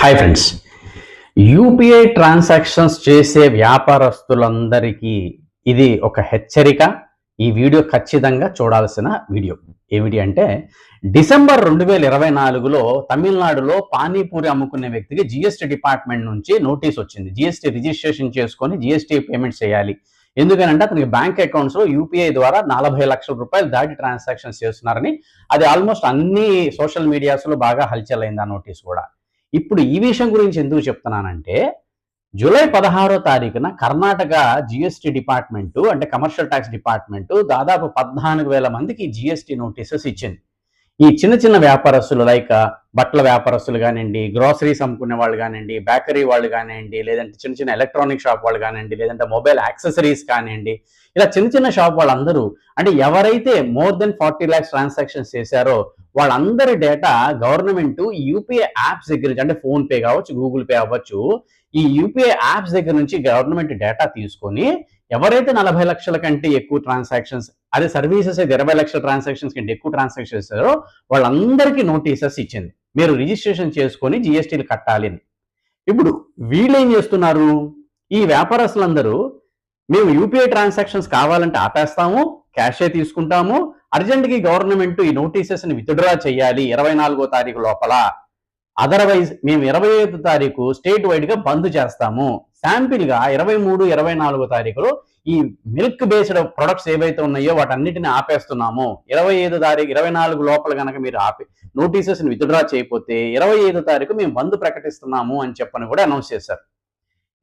Hi friends UPI transactions చేసే వ్యాపారస్తులందరికీ ఇది ఒక హెచ్చరిక. ఈ వీడియో ఖచ్చితంగా చూడాల్సిన వీడియో. ఏమిటి అంటే డిసెంబర్ రెండు వేల ఇరవై నాలుగులో తమిళనాడులో పానీపూరి అమ్ముకునే వ్యక్తికి జిఎస్టీ డిపార్ట్మెంట్ నుంచి నోటీస్ వచ్చింది. జిఎస్టీ రిజిస్ట్రేషన్ చేసుకొని జిఎస్టీ పేమెంట్ చేయాలి. ఎందుకనంటే అతనికి బ్యాంక్ అకౌంట్స్లో యూపీఐ ద్వారా నలభై లక్షల రూపాయలు దాటి ట్రాన్సాక్షన్స్ చేస్తున్నారని అది ఆల్మోస్ట్ అన్ని సోషల్ మీడియాస్లో బాగా హల్చల్ అయింది ఆ నోటీస్ కూడా. ఇప్పుడు ఈ విషయం గురించి ఎందుకు చెప్తున్నానంటే జూలై పదహారో తారీఖున కర్ణాటక జిఎస్టీ డిపార్ట్మెంటు అంటే కమర్షియల్ ట్యాక్స్ డిపార్ట్మెంటు దాదాపు పద్నాలుగు వేల మందికి జిఎస్టీ నోటీసెస్ ఇచ్చింది. ఈ చిన్న చిన్న వ్యాపారస్తులు లైక్ బట్టల వ్యాపారస్తులు కానివ్వండి గ్రోసరీస్ అమ్ముకునే వాళ్ళు కానివ్వండి బేకరీ వాళ్ళు కానివ్వండి లేదంటే చిన్న చిన్న ఎలక్ట్రానిక్ షాప్ వాళ్ళు కానివ్వండి లేదంటే మొబైల్ యాక్సెసరీస్ కానివ్వండి ఇలా చిన్న చిన్న షాప్ వాళ్ళందరూ అంటే ఎవరైతే more than forty lakhs transactions చేశారో వాళ్ళందరి డేటా గవర్నమెంట్ యూపీఐ యాప్స్ దగ్గర నుంచి అంటే ఫోన్ పే కావచ్చు గూగుల్ పే అవ్వచ్చు ఈ యూపీఐ యాప్స్ దగ్గర నుంచి గవర్నమెంట్ డేటా తీసుకొని ఎవరైతే నలభై లక్షల కంటే ఎక్కువ ట్రాన్సాక్షన్స్ అదే సర్వీసెస్ అయితే ఇరవై లక్షల ట్రాన్సాక్షన్స్ కంటే ఎక్కువ ట్రాన్సాక్షన్స్ చేశారో వాళ్ళందరికీ నోటీసెస్ ఇచ్చింది. మీరు రిజిస్ట్రేషన్ చేసుకొని జిఎస్టీలు కట్టాలి. అని ఇప్పుడు వీళ్ళు ఏం చేస్తున్నారు? ఈ వ్యాపారస్తులందరూ మేము యూపీఐ ట్రాన్సాక్షన్స్ కావాలంటే ఆపేస్తాము క్యాషే తీసుకుంటాము అర్జెంటుకి గవర్నమెంట్ ఈ నోటీసెస్ని విత్డ్రా చేయాలి ఇరవై నాలుగో తారీఖు లోపల. అదర్వైజ్ మేము ఇరవై ఐదు తారీఖు స్టేట్ వైడ్గా బంద్ చేస్తాము. శాంపిల్గా ఇరవై మూడు ఇరవై నాలుగో తారీఖులో ఈ మిల్క్ బేస్డ్ ప్రొడక్ట్స్ ఏవైతే ఉన్నాయో వాటన్నిటిని ఆపేస్తున్నాము. ఇరవై ఐదు తారీఖు ఇరవై నాలుగు లోపల కనుక మీరు ఆపి నోటీసెస్ని విత్డ్రా చేయకపోతే ఇరవై ఐదు తారీఖు మేము బంద్ ప్రకటిస్తున్నాము అని చెప్పని కూడా అనౌన్స్ చేశారు.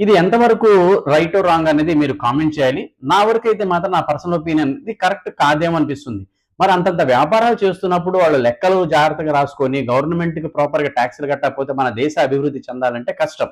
ఇది ఎంతవరకు రైట్ రాంగ్ అనేది మీరు కామెంట్ చేయాలి. నా వరకు అయితే మాత్రం నా పర్సనల్ ఒపీనియన్ ఇది కరెక్ట్ కాదేమో అనిపిస్తుంది. మరి అంతంత వ్యాపారాలు చేస్తున్నప్పుడు వాళ్ళు లెక్కలు జాగ్రత్తగా రాసుకొని గవర్నమెంట్కి ప్రాపర్ ట్యాక్స్లు కట్టకపోతే మన దేశ అభివృద్ధి చెందాలంటే కష్టం.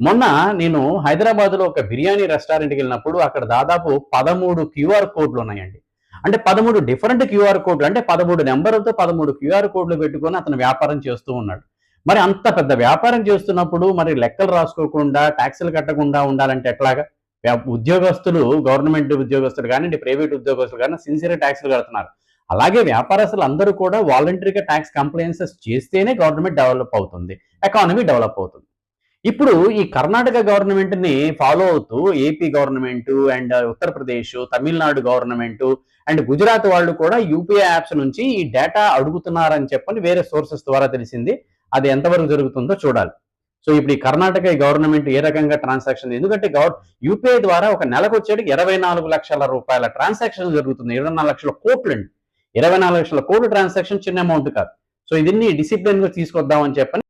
మొన్న నేను హైదరాబాద్లో ఒక బిర్యానీ రెస్టారెంట్కి వెళ్ళినప్పుడు అక్కడ దాదాపు పదమూడు క్యూఆర్ కోడ్లు ఉన్నాయండి. అంటే పదమూడు డిఫరెంట్ క్యూఆర్ కోడ్లు అంటే పదమూడు నెంబర్లతో పదమూడు క్యూఆర్ కోడ్లు పెట్టుకొని అతను వ్యాపారం చేస్తూ ఉన్నాడు. మరి అంత పెద్ద వ్యాపారం చేస్తున్నప్పుడు మరి లెక్కలు రాసుకోకుండా ట్యాక్సులు కట్టకుండా ఉండాలంటే ఎట్లాగా? వ్యా- ఉద్యోగస్తులు గవర్నమెంట్ ఉద్యోగస్తులు కానీ ప్రైవేట్ ఉద్యోగస్తులు కానీ సిన్సియర్ ట్యాక్సులు కడుతున్నారు. అలాగే వ్యాపారస్తులు అందరూ కూడా వాలంటరీగా ట్యాక్స్ కంప్లైన్సెస్ చేస్తేనే గవర్నమెంట్ డెవలప్ అవుతుంది ఎకానమీ డెవలప్ అవుతుంది. ఇప్పుడు ఈ కర్ణాటక గవర్నమెంట్ని ఫాలో అవుతూ AP government and Uttar Pradesh Tamil Nadu government and Gujarat వాళ్ళు కూడా యూపీఐ యాప్స్ నుంచి ఈ డేటా అడుగుతున్నారని చెప్పని వేరే సోర్సెస్ ద్వారా తెలిసింది. అది ఎంతవరకు జరుగుతుందో చూడాలి. సో ఇప్పుడు ఈ కర్ణాటక గవర్నమెంట్ ఏ రకంగా ట్రాన్సాక్షన్ ఎందుకంటే గవర్ యూపీఐ ద్వారా ఒక నెలకు వచ్చేటికి ఇరవై నాలుగు లక్షల రూపాయల ట్రాన్సాక్షన్ జరుగుతుంది. ఇరవై నాలుగు లక్షల కోట్లు అండి ఇరవై నాలుగు లక్షల కోట్ల ట్రాన్సాక్షన్ చిన్న అమౌంట్ కాదు. సో దీన్ని డిసిప్లిన్గా తీసుకొద్దామని చెప్పని